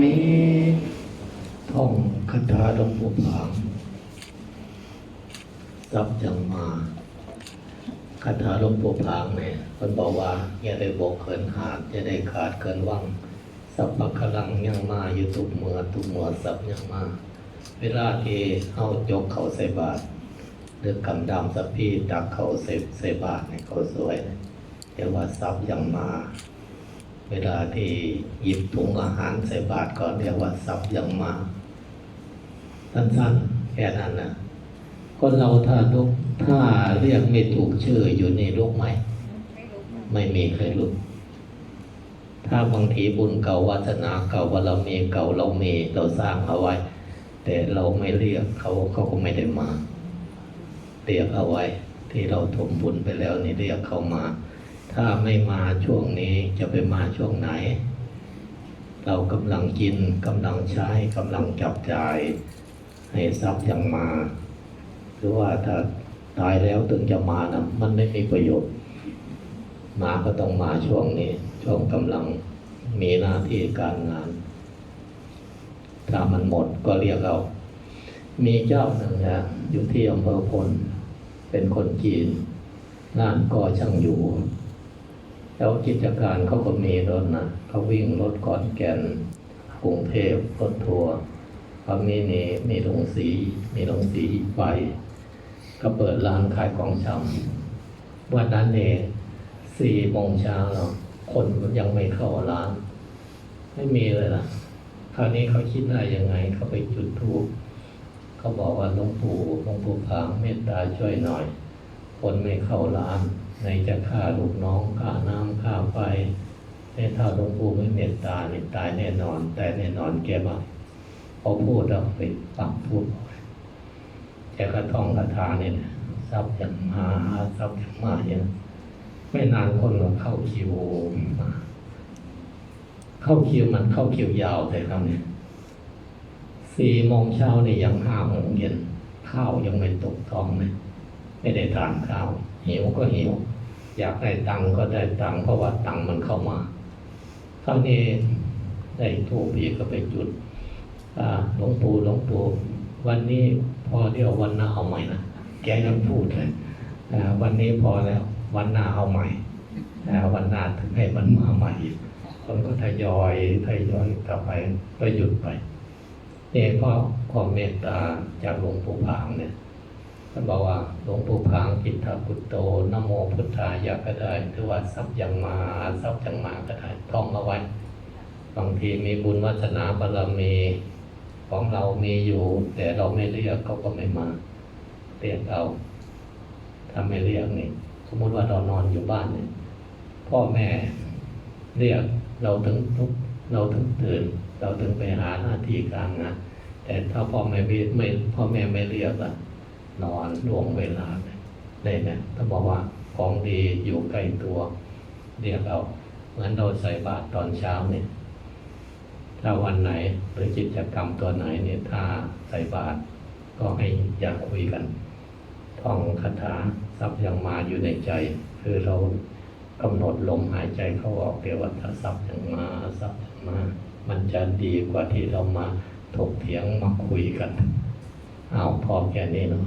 มิท่องคาถาหลวงปู่ผางรัพย์ยังมาคาถาหลวงปู่ผางเนี่ยมันบอกว่า อย่าได้บกเขินหาดอย่าได้ขาดเกินวังสัพพะคลังยังมาอยู่ทุกเมื่อทุกเมื่อสัพย์ยังมา เวลาที่เอาจกเขาใส่บาตรหรือกำดำสัพพี่ตักเขาใส่ใส่บาตรเนี่ยเขาสวยเรียกว่าทรัพย์ยังมา เวลาที่หยิบถุงอาหารใส่บาตรก็เรียกว่าทรัพย์ยังมาสั้นๆแค่นั้นนะคนเราถ้าลุกถ้าเรียกไม่ถูกชื่ออยู่ในลุกไหมไม่มีใครลุกถ้าบางทีบุญเก่าวาสนาเก่าบารมีเก่าเรามีเราสร้างเอาไว้ แต่เราไม่เรียกเขาเขาก็ไม่ได้มา เรียกเอาไว้ ที่เราถมบุญไปแล้วนี่เรียกเขามา ถ้าไม่มาช่วงนี้จะไปมาช่วงไหน เรากำลังกินกำลังใช้กำลังจับจ่าย ให้ทรัพย์ยังมา หรือว่าถ้าตายแล้วถึงจะมานะมันไม่มีประโยชน์ มาก็ต้องมาช่วงนี้ ช่วงกำลังมีหน้าที่การงาน ถ้ามันหมดก็เรียกเอามีเจ้าหนึ่งนะอยู่ที่อำเภอพล เป็นคนจีนงานก็ช่างอยู่ แล้วกิจการเขาก็มีรถนะเขาวิ่งรถก่อนแก่นกรุงเทพรถทัวร์เขามีนี่มีโรงสี มีโรงสีไฟก็เปิดร้านขายของชำวันนั้นเองสี่โมงเช้าเนาะคนยังไม่เข้าร้าน ไม่มีเลยล่ะ คราวนี้เขาคิดได้ยังไง เขาไปจุดธูปเขาบอกว่าหลวงปู่หลวงปู่ผางเมตตาช่วยหน่อย คนไม่เข้าร้าน ในจะฆ่าลูกน้องฆ่าน้ำฆ่าไฟในถ้าหลวงปู่ไม่เมตตาเนี่ยตายแน่นอน แต่แน่นอนแกบอกพอพูดแล้วไปปักพูดแกก็ท่องคาถาเนี่ยทรัพย์อย่างมาทรัพย์อย่างมาเนี่ยไม่นานคนก็เข้าคิวมาเข้าคิวมันเข้าคิวยาวแต่คำนี้สี่โมงเช้านี่ยังห้าโมงเย็นข้าวยังไม่ตกท้องเลยไม่ได้ทานข้าวหิวก็หิว อยากได้ตังก็ได้ตังเพราะว่าตังมันเข้ามาคราวนี้ได้ถูกอีกก็ไปจุดหลวงปู่หลวงปู่วันนี้พอเดียววันหน้าเอาใหม่นะแกยังพูดเลยวันนี้พอแล้ว วันหน้าเอาใหม่วันหน้าถึงให้มันมาใหม่อีกคนก็ทยอยทยอยกลับไปก็หยุดไปเนี่เพราะความเมตตาจากหลวงปู่ผางเนี่ย ท่านบอกว่าหลวงปู่ผางกิตถพุตโตนโมพุทธายะก็ได้หรือว่าทรัพย์ยังมาทรัพย์ยังมาก็ได้ท่องเอาไว้ บางทีมีบุญวัฒนาบารมีของเรามีอยู่ แต่เราไม่เรียกเขาก็ไม่มาเรียกเอาถ้าไม่เรียกนี่สมมติว่าเรานอนอยู่บ้านเนี่ยพ่อแม่เรียกเราถึงทุกเราถึงตื่น เราถึงไปหาหน้าที่การงานแต่ถ้าพ่อแม่ไม่ไม่พ่อแม่ไม่เรียกอะ นอนล่วงเวลาเลยเนี่ยถ้าบอกว่าของดีอยู่ใกล้ตัว เรียกเอาเหมือนเราใส่บาตรตอนเช้าเนี่ยถ้าวันไหนหรือกิจกรรมตัวไหนเนี่ยถ้าใส่บาตรก็ให้อย่าคุยกัน ท่องคาถาทรัพย์ยังมาอยู่ในใจ คือเรากำหนดลมหายใจเข้าออกเดี๋ยวว่าถ้าทรัพย์ยังมาทรัพย์ยังมา มันจะดีกว่าที่เรามาถกเถียงมาคุยกัน เอาพอแค่นี้เนาะ